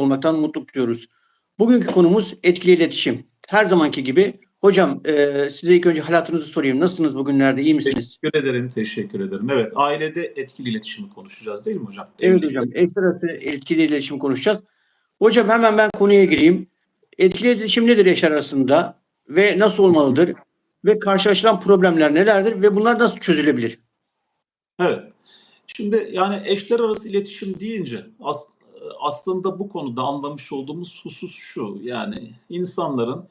olmaktan mutluluk duyuyoruz. Bugünkü konumuz etkili iletişim. Her zamanki gibi hocam e, size ilk önce hayatınızı sorayım. Nasılsınız bugünlerde? İyi misiniz? Teşekkür ederim, teşekkür ederim. Evet, ailede etkili iletişimi konuşacağız değil mi hocam? Evet hocam. Eşler arası etkili iletişim konuşacağız. Hocam hemen ben konuya gireyim. Etkili iletişim nedir eşler arasında ve nasıl olmalıdır? Ve karşılaşılan problemler nelerdir ve bunlar nasıl çözülebilir? Evet. Şimdi yani eşler arası iletişim deyince as- aslında bu konuda anlamış olduğumuz husus şu. Yani insanların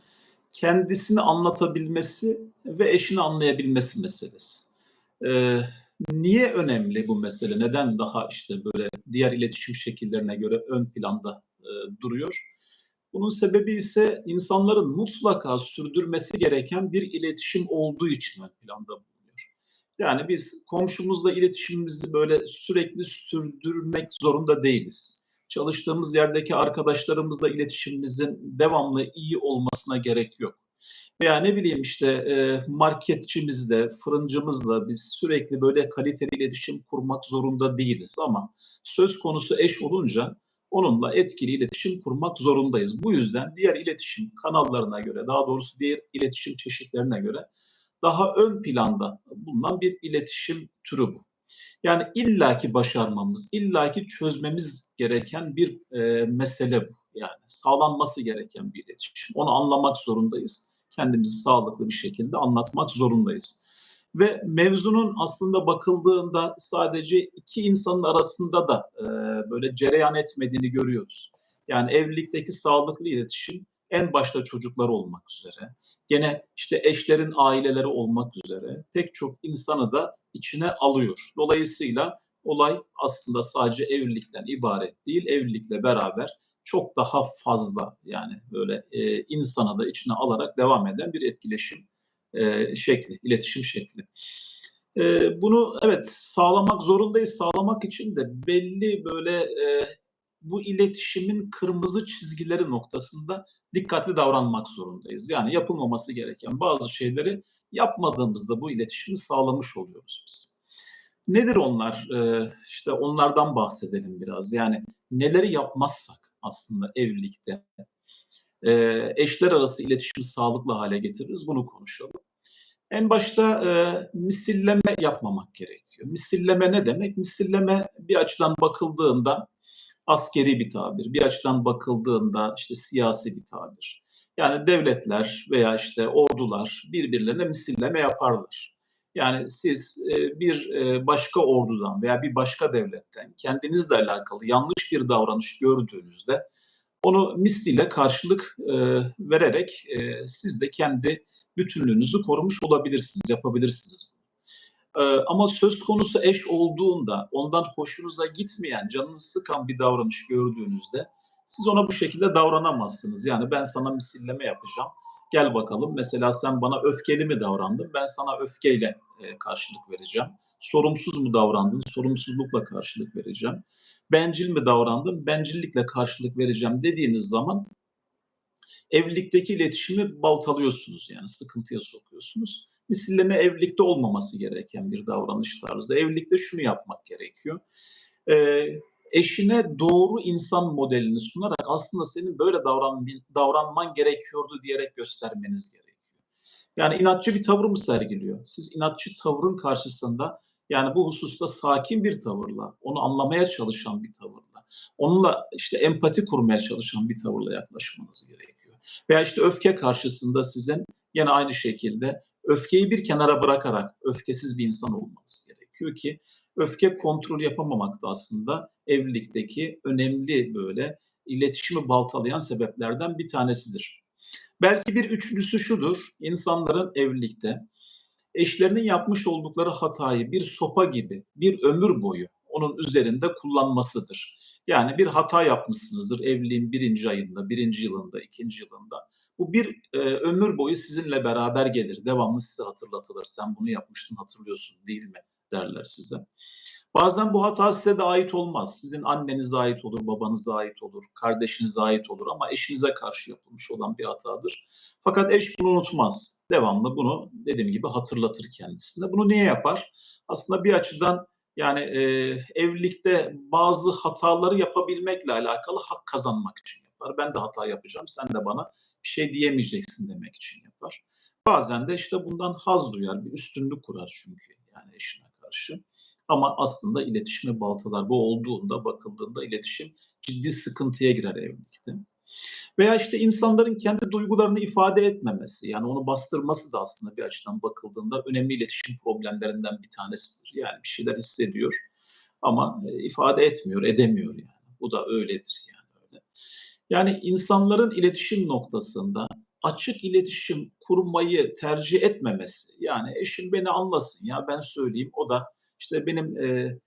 kendisini anlatabilmesi ve eşini anlayabilmesi meselesi. Ee, niye önemli bu mesele? Neden daha işte böyle diğer iletişim şekillerine göre ön planda e, duruyor? Bunun sebebi ise insanların mutlaka sürdürmesi gereken bir iletişim olduğu için ön planda bulunuyor. Yani biz komşumuzla iletişimimizi böyle sürekli sürdürmek zorunda değiliz. Çalıştığımız yerdeki arkadaşlarımızla iletişimimizin devamlı iyi olmasına gerek yok. Veya ne bileyim işte e, marketçimizle, fırıncımızla biz sürekli böyle kaliteli iletişim kurmak zorunda değiliz. Ama söz konusu eş olunca onunla etkili iletişim kurmak zorundayız. Bu yüzden diğer iletişim kanallarına göre, daha doğrusu diğer iletişim çeşitlerine göre daha ön planda bulunan bir iletişim türü bu. Yani illaki başarmamız, illaki çözmemiz gereken bir e, mesele bu. Yani sağlanması gereken bir iletişim. Onu anlamak zorundayız. Kendimizi sağlıklı bir şekilde anlatmak zorundayız. Ve mevzunun aslında bakıldığında sadece iki insanın arasında da e, böyle cereyan etmediğini görüyoruz. Yani evlilikteki sağlıklı iletişim en başta çocuklar olmak üzere, gene işte eşlerin aileleri olmak üzere pek çok insanı da içine alıyor. Dolayısıyla olay aslında sadece evlilikten ibaret değil, evlilikle beraber çok daha fazla yani böyle e, insanı da içine alarak devam eden bir etkileşim e, şekli, iletişim şekli. E, bunu evet sağlamak zorundayız. Sağlamak için de belli böyle e, bu iletişimin kırmızı çizgileri noktasında dikkatli davranmak zorundayız. Yani yapılmaması gereken bazı şeyleri yapmadığımızda bu iletişimi sağlamış oluyoruz biz. Nedir onlar? Ee, işte onlardan bahsedelim biraz. Yani neleri yapmazsak aslında evlilikte e, eşler arası iletişimi sağlıklı hale getiririz. Bunu konuşalım. En başta e, misilleme yapmamak gerekiyor. Misilleme ne demek? Misilleme bir açıdan bakıldığında askeri bir tabir, bir açıdan bakıldığında işte siyasi bir tabir. Yani devletler veya işte ordular birbirlerine misilleme yaparlar. Yani siz e, bir e, başka ordudan veya bir başka devletten kendinizle alakalı yanlış bir davranış gördüğünüzde onu misliyle karşılık e, vererek siz de kendi bütünlüğünüzü korumuş olabilirsiniz, yapabilirsiniz. Ama söz konusu eş olduğunda ondan hoşunuza gitmeyen, canınızı sıkan bir davranış gördüğünüzde siz ona bu şekilde davranamazsınız. Yani ben sana misilleme yapacağım. Gel bakalım mesela sen bana öfkeli mi davrandın? Ben sana öfkeyle e, karşılık vereceğim. Sorumsuz mu davrandın? Sorumsuzlukla karşılık vereceğim. Bencil mi davrandın? Bencillikle karşılık vereceğim dediğiniz zaman evlilikteki iletişimi baltalıyorsunuz yani sıkıntıya sokuyorsunuz. Misilleme evlilikte olmaması gereken bir davranış tarzı. Evlilikte şunu yapmak gerekiyor. Ee, eşine doğru insan modelini sunarak aslında senin böyle davran, davranman gerekiyordu diyerek göstermeniz gerekiyor. Yani inatçı bir tavır mı sergiliyor? Siz inatçı tavrın karşısında yani bu hususta sakin bir tavırla, onu anlamaya çalışan bir tavırla, onunla işte empati kurmaya çalışan bir tavırla yaklaşmanız gerekiyor. Veya işte öfke karşısında sizin yine aynı şekilde öfkeyi bir kenara bırakarak öfkesiz bir insan olmanız gerekiyor ki öfke kontrol yapamamak da aslında evlilikteki önemli böyle iletişimi baltalayan sebeplerden bir tanesidir. Belki bir üçüncüsü şudur, insanların evlilikte eşlerinin yapmış oldukları hatayı bir sopa gibi bir ömür boyu onun üzerinde kullanmasıdır. Yani bir hata yapmışsınızdır evliliğin birinci ayında, birinci yılında, ikinci yılında. Bu bir e, ömür boyu sizinle beraber gelir. Devamlı size hatırlatılır. Sen bunu yapmıştın hatırlıyorsun değil mi derler size. Bazen bu hata size de ait olmaz. Sizin annenize ait olur, babanıza ait olur, kardeşinize ait olur ama eşinize karşı yapılmış olan bir hatadır. Fakat eş bunu unutmaz. Devamlı bunu dediğim gibi hatırlatır kendisine. Bunu niye yapar? Aslında bir açıdan Yani e, evlilikte bazı hataları yapabilmekle alakalı hak kazanmak için yapar. Ben de hata yapacağım, sen de bana bir şey diyemeyeceksin demek için yapar. Bazen de işte bundan haz duyar, bir üstünlük kurar çünkü yani eşine karşı. Ama aslında iletişimi baltalar. Bu olduğunda, bakıldığında iletişim ciddi sıkıntıya girer evlilikte. Veya işte insanların kendi duygularını ifade etmemesi, yani onu bastırması da aslında bir açıdan bakıldığında önemli iletişim problemlerinden bir tanesidir. Yani bir şeyler hissediyor ama e, ifade etmiyor, edemiyor yani. Bu da öyledir yani. Yani insanların iletişim noktasında açık iletişim kurmayı tercih etmemesi, yani eşim beni anlasın ya ben söyleyeyim, o da işte benim e,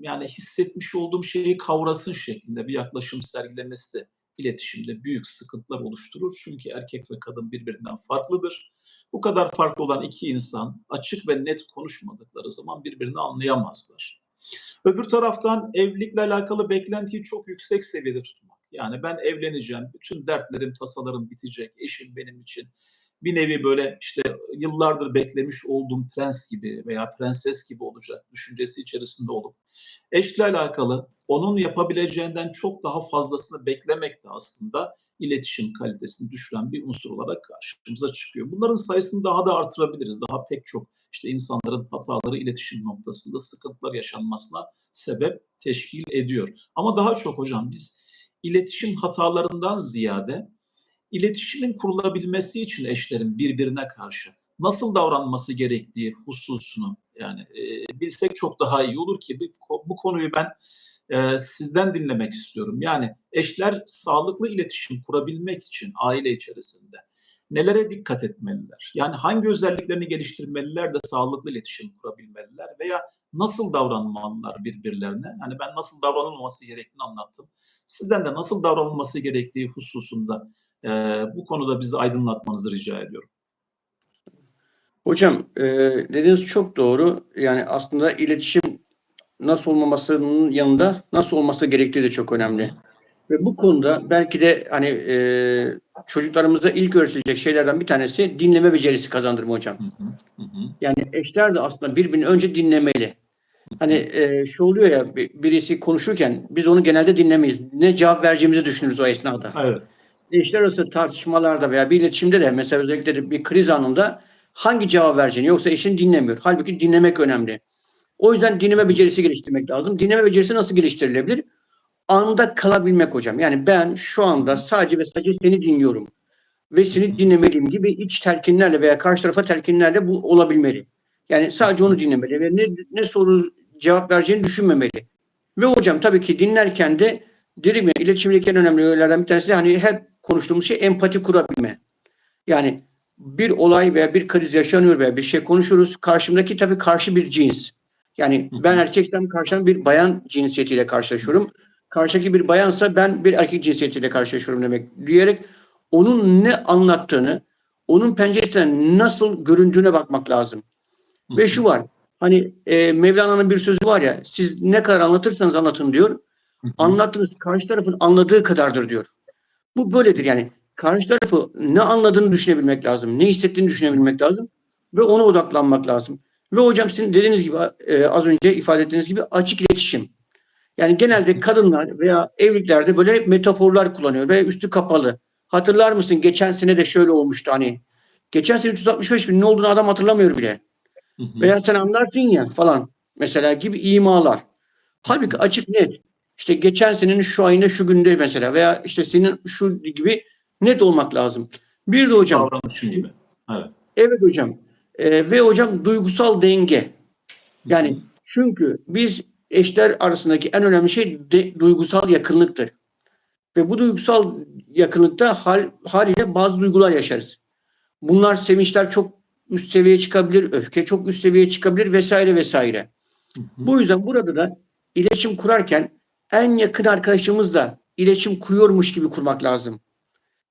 yani hissetmiş olduğum şeyi kavrasın şeklinde bir yaklaşım sergilemesi de iletişimde büyük sıkıntılar oluşturur. Çünkü erkek ve kadın birbirinden farklıdır. Bu kadar farklı olan iki insan açık ve net konuşmadıkları zaman birbirini anlayamazlar. Öbür taraftan evlilikle alakalı beklentiyi çok yüksek seviyede tutmak. Yani ben evleneceğim, bütün dertlerim, tasalarım bitecek, eşim benim için bir nevi böyle işte yıllardır beklemiş olduğum prens gibi veya prenses gibi olacak düşüncesi içerisinde olup eşle alakalı onun yapabileceğinden çok daha fazlasını beklemek de aslında iletişim kalitesini düşüren bir unsur olarak karşımıza çıkıyor. Bunların sayısını daha da artırabiliriz. Daha pek çok işte insanların hataları iletişim noktasında sıkıntılar yaşanmasına sebep teşkil ediyor. Ama daha çok hocam biz iletişim hatalarından ziyade iletişimin kurulabilmesi için eşlerin birbirine karşı nasıl davranması gerektiği hususunu yani e, bilsek çok daha iyi olur ki bu, bu konuyu ben e, sizden dinlemek istiyorum. Yani eşler sağlıklı iletişim kurabilmek için aile içerisinde nelere dikkat etmeliler? Yani hangi özelliklerini geliştirmeliler de sağlıklı iletişim kurabilmeliler veya nasıl davranmalılar birbirlerine? Yani ben nasıl davranılması gerektiğini anlattım. Sizden de nasıl davranılması gerektiği hususunda e, bu konuda bizi aydınlatmanızı rica ediyorum. Hocam e, dediğiniz çok doğru. Yani aslında iletişim nasıl olmamasının yanında nasıl olması gerektiği de çok önemli. Ve bu konuda belki de hani e, çocuklarımıza ilk öğretilecek şeylerden bir tanesi dinleme becerisi kazandırma hocam. Hı, hı hı. Yani eşler de aslında birbirini önce dinlemeli. Hani e, şu oluyor ya bir- birisi konuşurken biz onu genelde dinlemeyiz. Ne cevap vereceğimizi düşünürüz o esnada. Evet. Eşler arası tartışmalarda veya bir iletişimde de mesela özellikle de bir kriz anında hangi cevap vereceğini yoksa eşini dinlemiyor. Halbuki dinlemek önemli. O yüzden dinleme becerisi geliştirmek lazım. Dinleme becerisi nasıl geliştirilebilir? Anda kalabilmek hocam. Yani ben şu anda sadece ve sadece seni dinliyorum. Ve seni dinlemeliyim gibi iç telkinlerle veya karşı tarafa telkinlerle bu olabilmeli. Yani sadece onu dinlemeli ve ne, ne soru cevap vereceğini düşünmemeli. Ve hocam tabii ki dinlerken de dedim ya iletişimdeki en önemli öğelerden bir tanesi de hani hep konuştuğumuz şey empati kurabilme. Yani bir olay veya bir kriz yaşanıyor veya bir şey konuşuyoruz. Karşımdaki tabii karşı bir cins. Yani ben erkeksem karşımda bir bayan cinsiyetiyle karşılaşıyorum. Karşıdaki bir bayansa ben bir erkek cinsiyetiyle karşılaşıyorum demek diyerek onun ne anlattığını, onun penceresinden nasıl göründüğüne bakmak lazım. Ve şu var. Hani e, Mevlana'nın bir sözü var ya siz ne kadar anlatırsanız anlatın diyor. Anlattığınız karşı tarafın anladığı kadardır diyor. Bu böyledir yani. Karşı tarafı ne anladığını düşünebilmek lazım. Ne hissettiğini düşünebilmek lazım. Ve ona odaklanmak lazım. Ve hocam sizin dediğiniz gibi e, az önce ifade ettiğiniz gibi açık iletişim. Yani genelde kadınlar veya evliliklerde böyle metaforlar kullanıyor ve üstü kapalı. Hatırlar mısın geçen sene de şöyle olmuştu hani. Geçen sene 365 bin ne olduğunu adam hatırlamıyor bile. Hı hı. Veya sen anlarsın ya falan mesela gibi imalar. Halbuki açık net. İşte geçen senenin şu ayında şu günde mesela veya işte senin şu gibi net olmak lazım. Bir de hocam Davranışın gibi. Evet. evet hocam Ee, ve hocam duygusal denge. Hı Yani hı. çünkü biz eşler arasındaki en önemli şey de, duygusal yakınlıktır. Ve bu duygusal yakınlıkta hal, haliyle bazı duygular yaşarız. Bunlar sevinçler çok üst seviyeye çıkabilir, öfke çok üst seviyeye çıkabilir vesaire vesaire. Hı hı. Bu yüzden burada da iletişim kurarken en yakın arkadaşımızla iletişim kuruyormuş gibi kurmak lazım.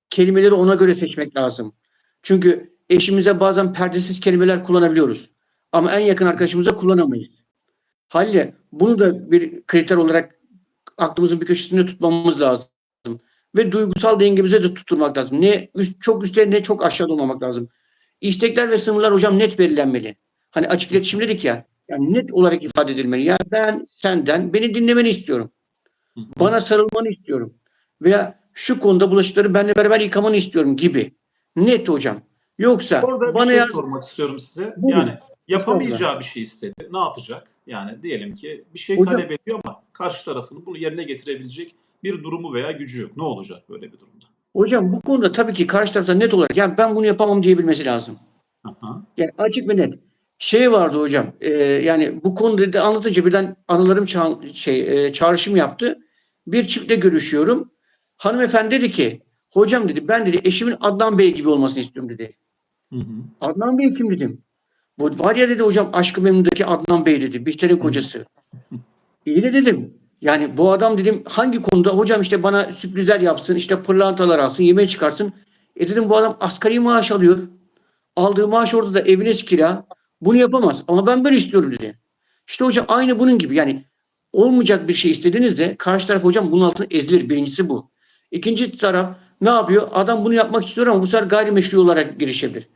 Kelimeleri ona göre seçmek lazım. Çünkü eşimize bazen perdesiz kelimeler kullanabiliyoruz. Ama en yakın arkadaşımıza kullanamayız. Haliyle bunu da bir kriter olarak aklımızın bir köşesinde tutmamız lazım. Ve duygusal dengemize de tutturmak lazım. Ne üst, çok üstte ne çok aşağıda olmamak lazım. İstekler ve sınırlar hocam net belirlenmeli. Hani açık iletişim dedik ya. Yani net olarak ifade edilmeli. Yani ben senden beni dinlemeni istiyorum. Bana sarılmanı istiyorum. Veya şu konuda bulaşıkları benimle beraber yıkamanı istiyorum gibi. Net hocam. Yoksa Orada bir bana şey yar- sormak istiyorum size. Buyurun. Yani yapamayacağı bir şey istedi. Ne yapacak? Yani diyelim ki bir şey Hocam- talep ediyor ama karşı tarafının bunu yerine getirebilecek bir durumu veya gücü yok. Ne olacak böyle bir durumda? Hocam bu konuda tabii ki karşı tarafta net olarak yani ben bunu yapamam diyebilmesi lazım. Aha. Yani açık ve net. Şey vardı hocam. e, yani bu konuda da anlatınca birden anılarım ça- şey e, çağrışım yaptı. Bir çiftle görüşüyorum. Hanımefendi dedi ki hocam dedi ben dedi eşimin Adnan Bey gibi olmasını istiyorum dedi. Hı hı. Adnan Bey kim dedim. Bu var ya dedi hocam Aşkı Memnu'daki Adnan Bey dedi. Bihter'in kocası. İyi de dedim. Yani bu adam dedim hangi konuda hocam işte bana sürprizler yapsın işte pırlantalar alsın yemeğe çıkarsın. E dedim bu adam asgari maaş alıyor. Aldığı maaş orada da eviniz kira. Bunu yapamaz ama ben böyle istiyorum dedi. İşte hocam aynı bunun gibi yani olmayacak bir şey istediğinizde karşı taraf hocam bunun altında ezilir. Birincisi bu. İkinci taraf ne yapıyor? Adam bunu yapmak istiyor ama bu sefer gayrimeşru olarak girişebilir.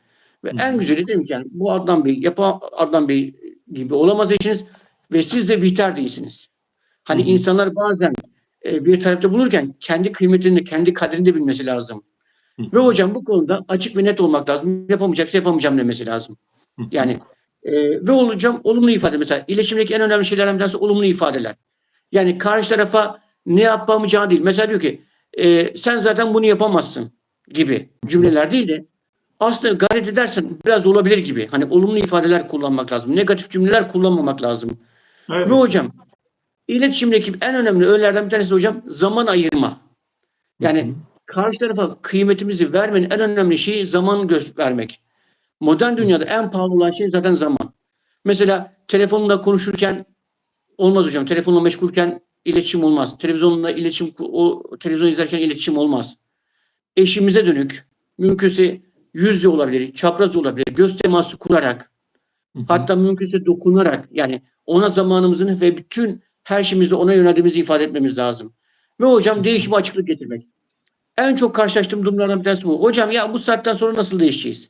Ve Hı en güzeli dedim ki yani bu Adnan Bey, yapa Adnan Bey gibi olamaz eşiniz ve siz de biter değilsiniz. Hani Hı hı. insanlar bazen e, bir tarafta bulurken kendi kıymetini, kendi kaderini de bilmesi lazım. Hı hı. Ve hocam bu konuda açık ve net olmak lazım. Yapamayacaksa yapamayacağım demesi lazım. Hı hı. Yani e, ve olacağım olumlu ifade mesela iletişimdeki en önemli şeylerden bir tanesi olumlu ifadeler. Yani karşı tarafa ne yapamayacağını değil. Mesela diyor ki e, sen zaten bunu yapamazsın gibi cümleler değil de aslında gayret edersen biraz olabilir gibi. Hani olumlu ifadeler kullanmak lazım. Negatif cümleler kullanmamak lazım. Evet. Ve hocam iletişimdeki en önemli öğelerden bir tanesi de hocam zaman ayırma. Yani karşı tarafa kıymetimizi vermenin en önemli şeyi zaman göstermek. Modern dünyada en pahalı olan şey zaten zaman. Mesela telefonla konuşurken olmaz hocam. Telefonla meşgulken iletişim olmaz. Televizyonla iletişim o televizyon izlerken iletişim olmaz. Eşimize dönük mümkünse yüz yüze olabilir, çapraz olabilir, göz teması kurarak hatta mümkünse dokunarak yani ona zamanımızın ve bütün her şeyimizde ona yöneldiğimizi ifade etmemiz lazım. Ve hocam değişime açıklık getirmek. En çok karşılaştığım durumlardan bir tanesi bu. Hocam ya bu saatten sonra nasıl değişeceğiz?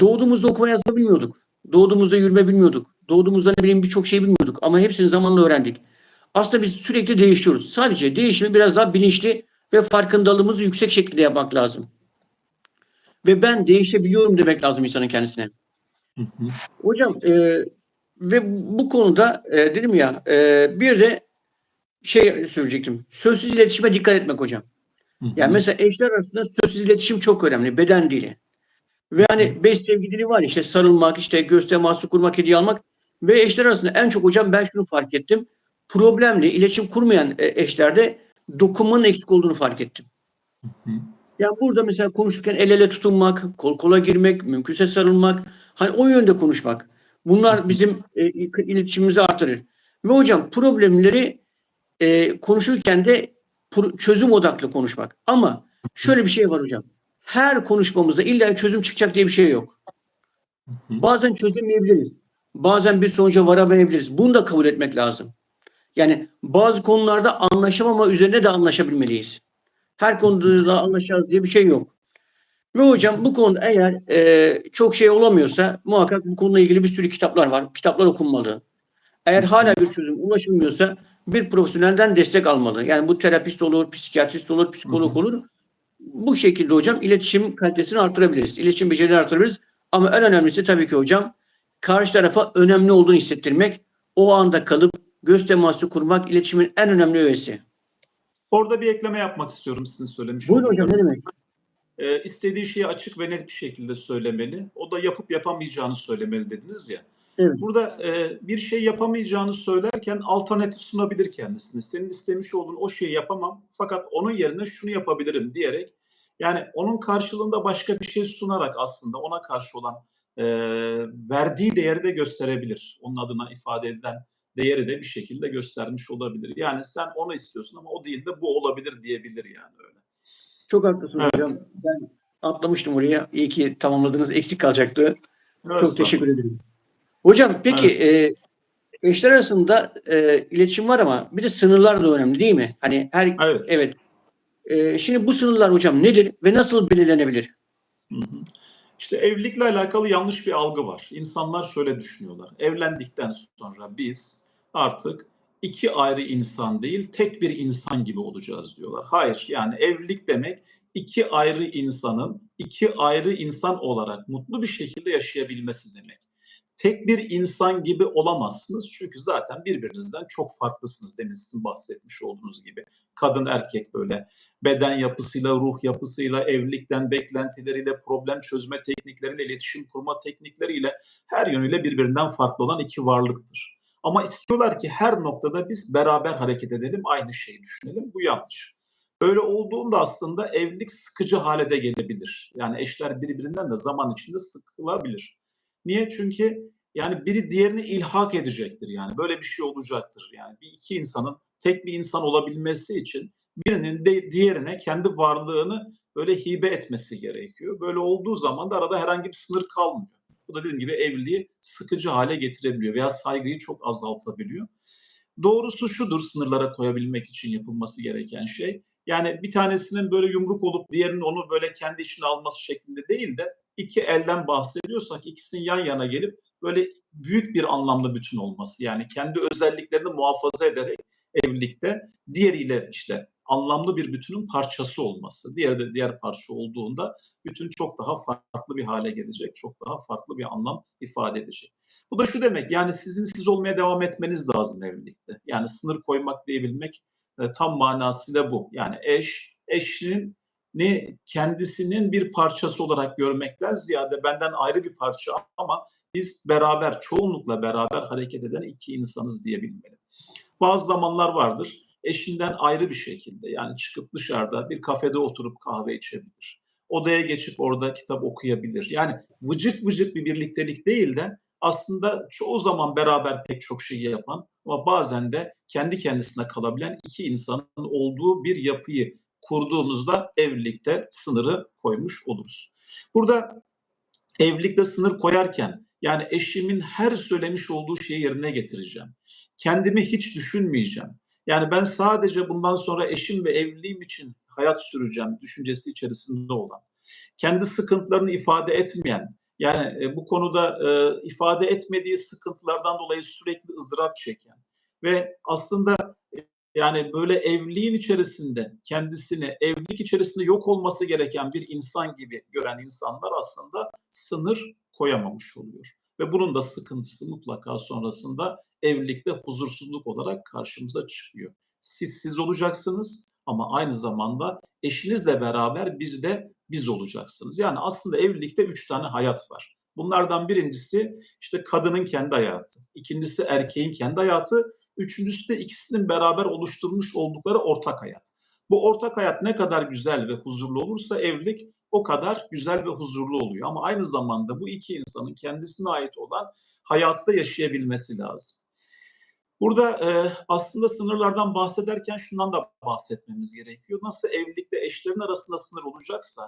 Doğduğumuzda okuma yazma bilmiyorduk. Doğduğumuzda yürüme bilmiyorduk. Doğduğumuzda ne bileyim birçok şey bilmiyorduk. Ama hepsini zamanla öğrendik. Aslında biz sürekli değişiyoruz. Sadece değişimi biraz daha bilinçli ve farkındalığımızı yüksek şekilde yapmak lazım. Ve ben değişebiliyorum demek lazım insanın kendisine. Hı hı. Hocam e, ve bu konuda e, dedim ya e, bir de şey söyleyecektim. Sözsüz iletişime dikkat etmek hocam. Hı hı. Yani mesela eşler arasında sözsüz iletişim çok önemli. Beden dili. Ve hani beş sevgi dili var işte sarılmak, işte göz teması kurmak, hediye almak. Ve eşler arasında en çok hocam ben şunu fark ettim. Problemli, iletişim kurmayan e, eşlerde dokunmanın eksik olduğunu fark ettim. Hı. Yani burada mesela konuşurken el ele tutunmak, kol kola girmek, mümkünse sarılmak, hani o yönde konuşmak. Bunlar bizim e, iletişimimizi artırır. Ve hocam problemleri e, konuşurken de çözüm odaklı konuşmak. Ama şöyle bir şey var hocam. Her konuşmamızda illa çözüm çıkacak diye bir şey yok. Bazen çözemeyebiliriz. Bazen bir sonuca varamayabiliriz. Bunu da kabul etmek lazım. Yani bazı konularda anlaşamama üzerine de anlaşabilmeliyiz. Her konuda da anlaşacağız diye bir şey yok. Ve hocam bu konuda eğer e, çok şey olamıyorsa muhakkak bu konuyla ilgili bir sürü kitaplar var. Kitaplar okunmalı. Eğer hala bir çözüm ulaşılmıyorsa bir profesyonelden destek almalı. Yani bu terapist olur, psikiyatrist olur, psikolog olur. Bu şekilde hocam iletişim kalitesini artırabiliriz. İletişim becerilerini artırabiliriz. Ama en önemlisi tabii ki hocam karşı tarafa önemli olduğunu hissettirmek, o anda kalıp göz teması kurmak iletişimin en önemli öğesi. Orada bir ekleme yapmak istiyorum sizin söylemiş Buyurun hocam ne demek? Ee, istediği şeyi açık ve net bir şekilde söylemeli. O da yapıp yapamayacağını söylemeli dediniz ya. Evet. Burada e, bir şey yapamayacağını söylerken alternatif sunabilir kendisine. Senin istemiş olduğun o şeyi yapamam fakat onun yerine şunu yapabilirim diyerek yani onun karşılığında başka bir şey sunarak aslında ona karşı olan e, verdiği değeri de gösterebilir. Onun adına ifade edilen değeri de bir şekilde göstermiş olabilir. Yani sen onu istiyorsun ama o değil de bu olabilir diyebilir yani öyle. Çok haklısın Evet. hocam. Ben atlamıştım oraya. İyi ki tamamladınız. Eksik kalacaktı. Çok teşekkür ederim. Hocam peki e, eşler arasında e, iletişim var ama bir de sınırlar da önemli değil mi? Hani her Evet. evet. E, şimdi bu sınırlar hocam nedir ve nasıl belirlenebilir? Hı hı. İşte evlilikle alakalı yanlış bir algı var. İnsanlar şöyle düşünüyorlar. Evlendikten sonra biz artık iki ayrı insan değil, tek bir insan gibi olacağız diyorlar. Hayır, yani evlilik demek iki ayrı insanın iki ayrı insan olarak mutlu bir şekilde yaşayabilmesi demek. Tek bir insan gibi olamazsınız çünkü zaten birbirinizden çok farklısınız demin sizin bahsetmiş olduğunuz gibi. Kadın erkek böyle beden yapısıyla, ruh yapısıyla, evlilikten beklentileriyle, problem çözme teknikleriyle, iletişim kurma teknikleriyle her yönüyle birbirinden farklı olan iki varlıktır. Ama istiyorlar ki her noktada biz beraber hareket edelim, aynı şeyi düşünelim. Bu yanlış. Böyle olduğunda aslında evlilik sıkıcı hale de gelebilir. Yani eşler birbirinden de zaman içinde sıkılabilir. Niye? Çünkü yani biri diğerini ilhak edecektir yani. Böyle bir şey olacaktır. Yani bir iki insanın tek bir insan olabilmesi için birinin de diğerine kendi varlığını böyle hibe etmesi gerekiyor. Böyle olduğu zaman da arada herhangi bir sınır kalmıyor. Bu da dediğim gibi evliliği sıkıcı hale getirebiliyor veya saygıyı çok azaltabiliyor. Doğrusu şudur sınırlara koyabilmek için yapılması gereken şey. Yani bir tanesinin böyle yumruk olup diğerinin onu böyle kendi içine alması şeklinde değil de iki elden bahsediyorsak ikisinin yan yana gelip böyle büyük bir anlamda bütün olması. Yani kendi özelliklerini muhafaza ederek evlilikte diğeriyle işte anlamlı bir bütünün parçası olması. Diğeri de diğer parça olduğunda bütün çok daha farklı bir hale gelecek. Çok daha farklı bir anlam ifade edecek. Bu da şu demek yani sizin siz olmaya devam etmeniz lazım evlilikte. Yani sınır koymak diyebilmek e, tam manasıyla bu. Yani eş, eşinin ne kendisinin bir parçası olarak görmekten ziyade benden ayrı bir parça ama biz beraber, çoğunlukla beraber hareket eden iki insanız diyebilmeli. Bazı zamanlar vardır eşinden ayrı bir şekilde yani çıkıp dışarıda bir kafede oturup kahve içebilir. Odaya geçip orada kitap okuyabilir. Yani vıcık vıcık bir birliktelik değil de aslında çoğu zaman beraber pek çok şeyi yapan ama bazen de kendi kendisine kalabilen iki insanın olduğu bir yapıyı kurduğumuzda evlilikte sınırı koymuş oluruz. Burada evlilikte sınır koyarken yani eşimin her söylemiş olduğu şeyi yerine getireceğim. Kendimi hiç düşünmeyeceğim. Yani ben sadece bundan sonra eşim ve evliliğim için hayat süreceğim düşüncesi içerisinde olan, kendi sıkıntılarını ifade etmeyen, yani e, bu konuda e, ifade etmediği sıkıntılardan dolayı sürekli ızdırap çeken ve aslında e, yani böyle evliliğin içerisinde kendisini evlilik içerisinde yok olması gereken bir insan gibi gören insanlar aslında sınır koyamamış oluyor. Ve bunun da sıkıntısı mutlaka sonrasında evlilikte huzursuzluk olarak karşımıza çıkıyor. Siz siz olacaksınız ama aynı zamanda eşinizle beraber bir de biz olacaksınız. Yani aslında evlilikte üç tane hayat var. Bunlardan birincisi işte kadının kendi hayatı, ikincisi erkeğin kendi hayatı, üçüncüsü de ikisinin beraber oluşturmuş oldukları ortak hayat. Bu ortak hayat ne kadar güzel ve huzurlu olursa evlilik o kadar güzel ve huzurlu oluyor. Ama aynı zamanda bu iki insanın kendisine ait olan hayatı da yaşayabilmesi lazım. Burada e, aslında sınırlardan bahsederken şundan da bahsetmemiz gerekiyor. Nasıl evlilikte eşlerin arasında sınır olacaksa,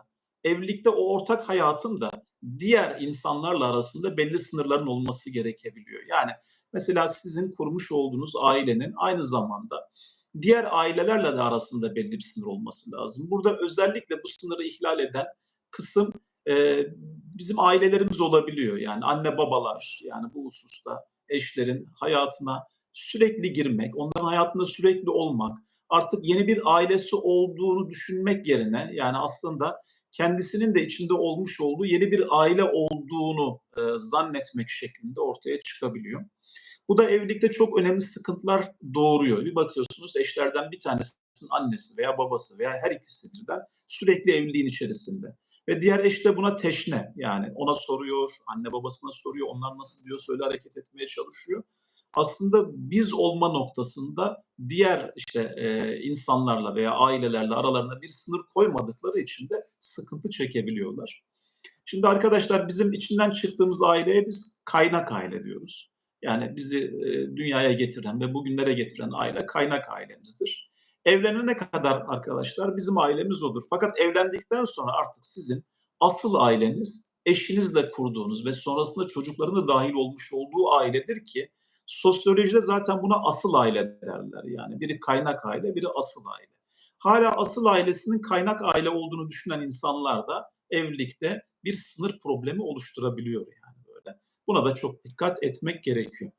evlilikte o ortak hayatın da diğer insanlarla arasında belli sınırların olması gerekebiliyor. Yani mesela sizin kurmuş olduğunuz ailenin aynı zamanda diğer ailelerle de arasında belli bir sınır olması lazım. Burada özellikle bu sınırı ihlal eden kısım e, bizim ailelerimiz olabiliyor. Yani anne babalar yani bu hususta eşlerin hayatına sürekli girmek, onların hayatında sürekli olmak, artık yeni bir ailesi olduğunu düşünmek yerine yani aslında kendisinin de içinde olmuş olduğu yeni bir aile olduğunu e, zannetmek şeklinde ortaya çıkabiliyor. Bu da evlilikte çok önemli sıkıntılar doğuruyor. Bir bakıyorsunuz eşlerden bir tanesinin annesi veya babası veya her ikisi birden sürekli evliliğin içerisinde. Ve diğer eş de buna teşne yani ona soruyor, anne babasına soruyor, onlar nasıl diyor söyle hareket etmeye çalışıyor. Aslında biz olma noktasında diğer işte e, insanlarla veya ailelerle aralarında bir sınır koymadıkları için de sıkıntı çekebiliyorlar. Şimdi arkadaşlar bizim içinden çıktığımız aileye biz kaynak aile diyoruz. Yani bizi e, dünyaya getiren ve bugünlere getiren aile kaynak ailemizdir. Evlenene kadar arkadaşlar bizim ailemiz odur. Fakat evlendikten sonra artık sizin asıl aileniz eşinizle kurduğunuz ve sonrasında çocukların da dahil olmuş olduğu ailedir ki sosyolojide zaten buna asıl aile derler. Yani biri kaynak aile, biri asıl aile. Hala asıl ailesinin kaynak aile olduğunu düşünen insanlar da evlilikte bir sınır problemi oluşturabiliyor yani böyle. Buna da çok dikkat etmek gerekiyor.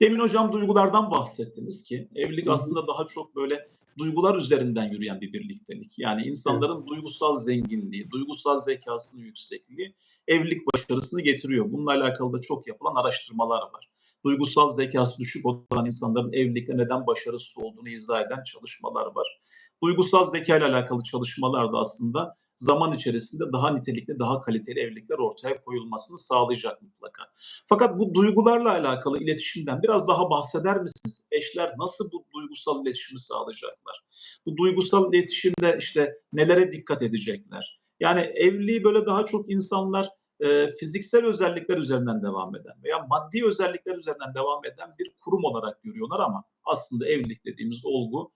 Demin hocam duygulardan bahsettiniz ki evlilik aslında daha çok böyle duygular üzerinden yürüyen bir birliktelik. Yani insanların duygusal zenginliği, duygusal zekasının yüksekliği evlilik başarısını getiriyor. Bununla alakalı da çok yapılan araştırmalar var. Duygusal zekası düşük olan insanların evlilikte neden başarısız olduğunu izah eden çalışmalar var. Duygusal zeka ile alakalı çalışmalar da aslında zaman içerisinde daha nitelikli, daha kaliteli evlilikler ortaya koyulmasını sağlayacak mutlaka. Fakat bu duygularla alakalı iletişimden biraz daha bahseder misiniz? Eşler nasıl bu duygusal iletişimi sağlayacaklar? Bu duygusal iletişimde işte nelere dikkat edecekler? Yani evliliği böyle daha çok insanlar e, fiziksel özellikler üzerinden devam eden veya maddi özellikler üzerinden devam eden bir kurum olarak görüyorlar ama aslında evlilik dediğimiz olgu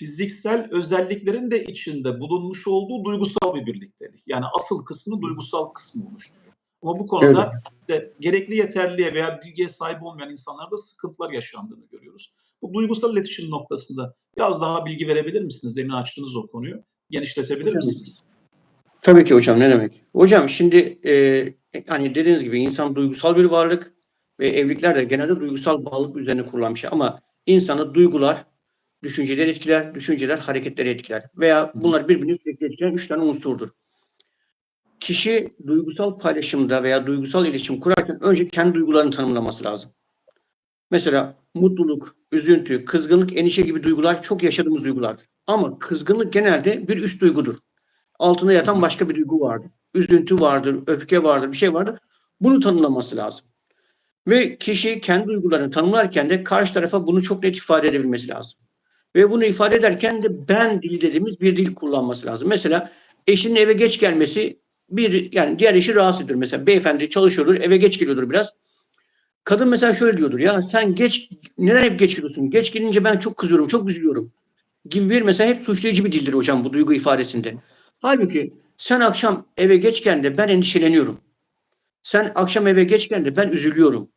fiziksel özelliklerin de içinde bulunmuş olduğu duygusal bir birliktelik. Yani asıl kısmı duygusal kısmı oluşturuyor. Ama bu konuda de gerekli yeterliğe veya bilgiye sahip olmayan insanlarda sıkıntılar yaşandığını görüyoruz. Bu duygusal iletişim noktasında biraz daha bilgi verebilir misiniz? Demin açtınız o konuyu. Genişletebilir Tabii. misiniz? Tabii ki hocam ne demek. Hocam şimdi e, hani dediğiniz gibi insan duygusal bir varlık ve evlilikler de genelde duygusal bağlılık üzerine kurulan bir şey. Ama insanı duygular, düşünceler etkiler, düşünceler hareketleri etkiler. Veya bunlar birbirini sürekli etkileyen üç tane unsurdur. Kişi duygusal paylaşımda veya duygusal iletişim kurarken önce kendi duygularını tanımlaması lazım. Mesela mutluluk, üzüntü, kızgınlık, endişe gibi duygular çok yaşadığımız duygulardır. Ama kızgınlık genelde bir üst duygudur. Altında yatan başka bir duygu vardır. Üzüntü vardır, öfke vardır, bir şey vardır. Bunu tanımlaması lazım. Ve kişi kendi duygularını tanımlarken de karşı tarafa bunu çok net ifade edebilmesi lazım. Ve bunu ifade ederken de ben dili dediğimiz bir dil kullanması lazım. Mesela eşinin eve geç gelmesi bir yani diğer eşi rahatsız ediyor. Mesela beyefendi çalışıyordur, eve geç geliyordur biraz. Kadın mesela şöyle diyordur ya sen geç neden hep geç geliyorsun? Geç gelince ben çok kızıyorum, çok üzülüyorum. Gibi bir mesela hep suçlayıcı bir dildir hocam bu duygu ifadesinde. Halbuki sen akşam eve geçken de ben endişeleniyorum. Sen akşam eve geçken de ben üzülüyorum.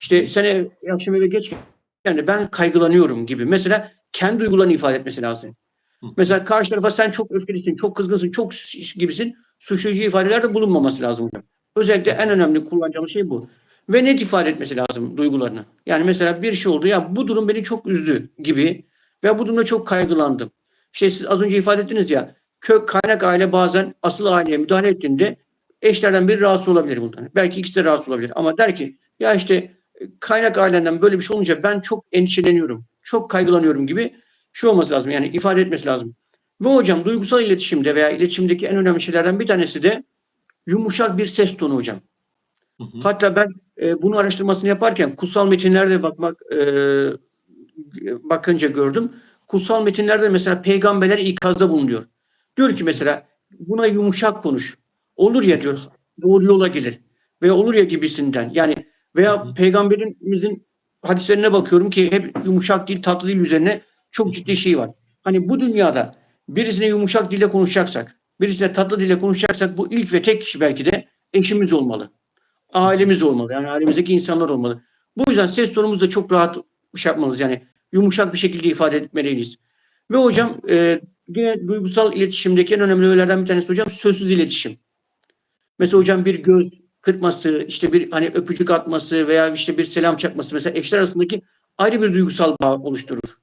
İşte sen ev, akşam eve geçken de ben kaygılanıyorum gibi. Mesela kendi duygularını ifade etmesi lazım. Hı. Mesela karşı tarafa sen çok öfkelisin, çok kızgınsın, çok gibisin. Suçlayıcı ifadelerde bulunmaması lazım hocam. Özellikle en önemli kullanacağımız şey bu. Ve net ifade etmesi lazım duygularını. Yani mesela bir şey oldu ya bu durum beni çok üzdü gibi ve bu durumda çok kaygılandım. İşte siz az önce ifade ettiniz ya kök kaynak aile bazen asıl aileye müdahale ettiğinde eşlerden biri rahatsız olabilir bundan. Belki ikisi de rahatsız olabilir ama der ki ya işte e, kaynak ailenden böyle bir şey olunca ben çok endişeleniyorum, çok kaygılanıyorum gibi şey olması lazım. Yani ifade etmesi lazım. Ve hocam duygusal iletişimde veya iletişimdeki en önemli şeylerden bir tanesi de yumuşak bir ses tonu hocam. Hı hı. Hatta ben e, bunu araştırmasını yaparken kutsal metinlerde bakmak e, bakınca gördüm. Kutsal metinlerde mesela peygamberler ikazda bulunuyor. Diyor ki mesela buna yumuşak konuş. Olur ya diyor doğru yola gelir. Veya olur ya gibisinden. Yani veya peygamberimizin hadislerine bakıyorum ki hep yumuşak dil tatlı dil üzerine çok ciddi şey var. Hani bu dünyada birisine yumuşak dille konuşacaksak, birisine tatlı dille konuşacaksak bu ilk ve tek kişi belki de eşimiz olmalı. Ailemiz olmalı. Yani ailemizdeki insanlar olmalı. Bu yüzden ses tonumuzu da çok rahat şey yapmalıyız. Yani yumuşak bir şekilde ifade etmeliyiz. Ve hocam e, yine duygusal iletişimdeki en önemli öğelerden bir tanesi hocam sözsüz iletişim. Mesela hocam bir göz kırpması, işte bir hani öpücük atması veya işte bir selam çakması mesela eşler arasındaki ayrı bir duygusal bağ oluşturur.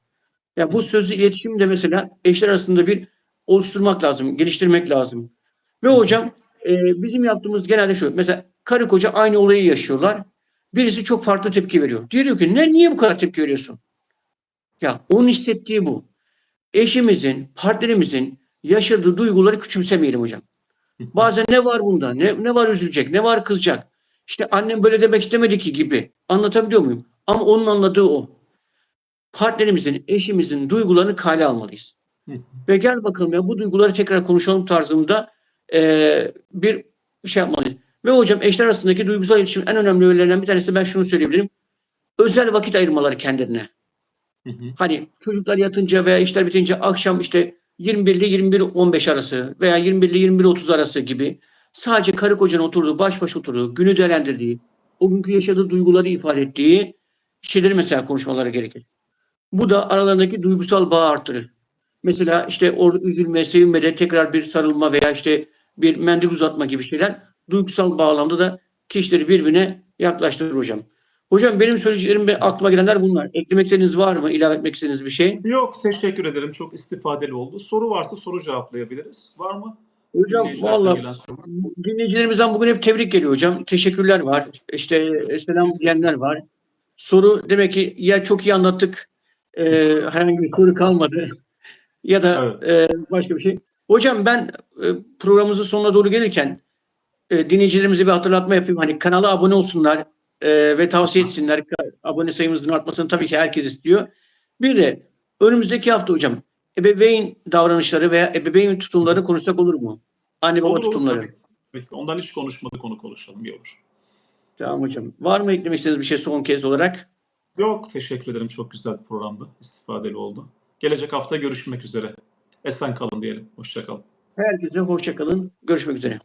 Ya bu sözlü iletişim de mesela eşler arasında bir oluşturmak lazım, geliştirmek lazım. Ve hocam e, bizim yaptığımız genelde şu. Mesela karı koca aynı olayı yaşıyorlar. Birisi çok farklı tepki veriyor. Diyor ki ne niye bu kadar tepki veriyorsun? Ya onun hissettiği bu. Eşimizin, partnerimizin yaşadığı duyguları küçümsemeyelim hocam. Bazen ne var bunda? Ne, ne var üzülecek? Ne var kızacak? İşte annem böyle demek istemedi ki gibi. Anlatabiliyor muyum? Ama onun anladığı o. Partnerimizin, eşimizin duygularını kale almalıyız. Ve gel bakalım ya bu duyguları tekrar konuşalım tarzında eee, bir şey yapmalıyız. Ve hocam eşler arasındaki duygusal iletişim en önemli öğelerinden bir tanesi de ben şunu söyleyebilirim. Özel vakit ayırmaları kendilerine. Hı. Hani çocuklar yatınca veya işler bitince akşam işte 21 ile 21.15 arası veya 21 ile 21.30 arası gibi sadece karı kocanın oturduğu, baş başa oturduğu, günü değerlendirdiği, o günkü yaşadığı duyguları ifade ettiği şeyleri mesela konuşmaları gerekir. Bu da aralarındaki duygusal bağı artırır. Mesela işte orada üzülme, sevinmede tekrar bir sarılma veya işte bir mendil uzatma gibi şeyler duygusal bağlamda da kişileri birbirine yaklaştırır hocam. Hocam benim söyleyeceklerim ve aklıma gelenler bunlar. Eklemek istediğiniz var mı? İlave etmek istediğiniz bir şey? Yok teşekkür ederim. Çok istifadeli oldu. Soru varsa soru cevaplayabiliriz. Var mı? Hocam valla dinleyicilerimizden bugün hep tebrik geliyor hocam. Teşekkürler var. İşte e, selam diyenler var. Soru demek ki ya çok iyi anlattık e, herhangi bir soru kalmadı ya da e, başka bir şey. Hocam ben e, programımızın sonuna doğru gelirken e, dinleyicilerimize bir hatırlatma yapayım. Hani kanala abone olsunlar e, ve tavsiye etsinler. Abone sayımızın artmasını tabii ki herkes istiyor. Bir de önümüzdeki hafta hocam ebeveyn davranışları veya ebeveyn tutumlarını konuşsak olur mu? Anne baba Olur, olur, tutumları. tabii. Peki, ondan hiç konuşmadık onu konuşalım. İyi olur. Tamam hocam. Var mı eklemek istediğiniz bir şey son kez olarak? Yok teşekkür ederim. Çok güzel bir programdı. İstifadeli oldu. Gelecek hafta görüşmek üzere. Esen kalın diyelim. Hoşça kalın. Herkese hoşça kalın. Görüşmek üzere.